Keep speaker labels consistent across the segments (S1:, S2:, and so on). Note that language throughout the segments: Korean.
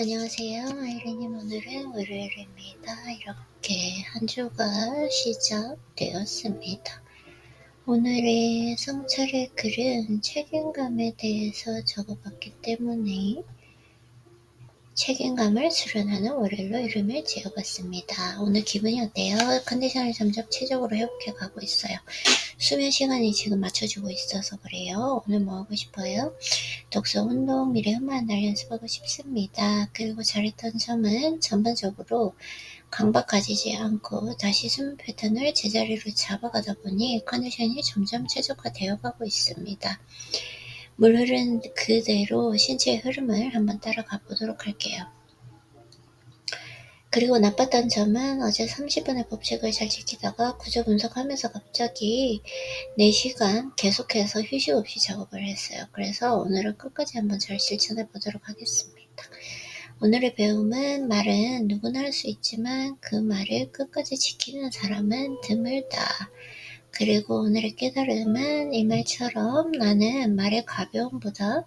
S1: 안녕하세요. 아이린님 오늘은 월요일입니다. 이렇게 한 주가 시작되었습니다. 오늘의 성찰의 글은 책임감에 대해서 적어봤기 때문에 책임감을 수련하는 월요일로 이름을 지어봤습니다. 오늘 기분이 어때요? 컨디션을 점점 체적으로 회복해 가고 있어요. 수면 시간이 지금 맞춰지고 있어서 그래요. 오늘 뭐 하고 싶어요? 독서, 운동, 미래 음악 날 연습하고 싶습니다. 그리고 잘했던 점은 전반적으로 강박 가지지 않고 다시 수면 패턴을 제자리로 잡아가다 보니 컨디션이 점점 최적화되어 가고 있습니다. 물 흐르는 그대로 신체의 흐름을 한번 따라가 보도록 할게요. 그리고 나빴던 점은 어제 30분의 법칙을 잘 지키다가 구조 분석하면서 갑자기 4시간 계속해서 휴식 없이 작업을 했어요. 그래서 오늘은 끝까지 한번 잘 실천해 보도록 하겠습니다. 오늘의 배움은 말은 누구나 할 수 있지만 그 말을 끝까지 지키는 사람은 드물다. 그리고 오늘의 깨달음은 이 말처럼 나는 말의 가벼움보다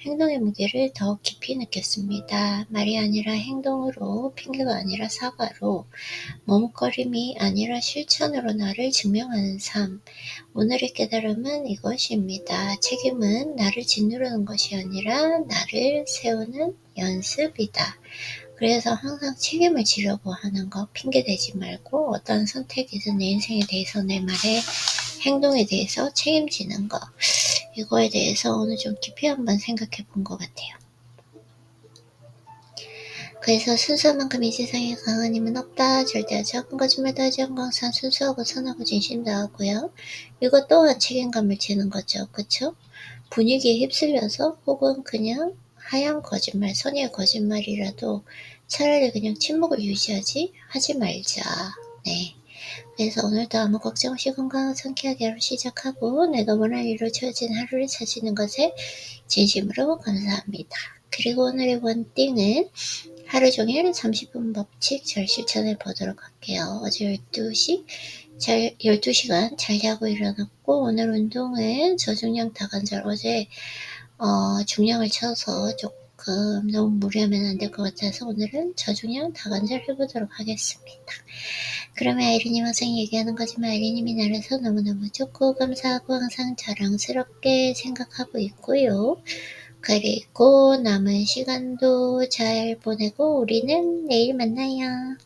S1: 행동의 무게를 더 깊이 느꼈습니다. 말이 아니라 행동으로, 핑계가 아니라 사과로, 머뭇거림이 아니라 실천으로 나를 증명하는 삶. 오늘의 깨달음은 이것입니다. 책임은 나를 짓누르는 것이 아니라 나를 세우는 연습이다. 그래서 항상 책임을 지려고 하는 거 핑계대지 말고 어떤 선택이든 내 인생에 대해서 내 말에 행동에 대해서 책임지는 거 이거에 대해서 오늘 좀 깊이 한번 생각해 본 것 같아요. 그래서 순수만큼 이 세상에 강한 힘은 없다. 절대 작은 거짓말도 하지 않고 항상 순수하고 선하고 진심도 하고요. 이것 또한 책임감을 지는 거죠. 그쵸? 분위기에 휩쓸려서 혹은 그냥 하얀 거짓말, 선의의 거짓말이라도 차라리 그냥 침묵을 유지하지 하지 말자. 네. 그래서 오늘도 아무 걱정 없이 건강한 상쾌하게 하루 시작하고 내가 원할 일로 채워진 하루를 찾는 것에 진심으로 감사합니다. 그리고 오늘의 원띵은 하루 종일 30분 법칙 잘 실천해 보도록 할게요. 어제 12시 잘 12시간 잘 자고 일어났고 오늘 운동은 저중량 다관절 어제 어, 중량을 쳐서 조금 너무 무리하면 안 될 것 같아서 오늘은 저중량 다관절 해보도록 하겠습니다. 그러면 아이린님 항상 얘기하는 거지만 아이린님이 나라서 너무너무 좋고 감사하고 항상 자랑스럽게 생각하고 있고요. 그리고 남은 시간도 잘 보내고 우리는 내일 만나요.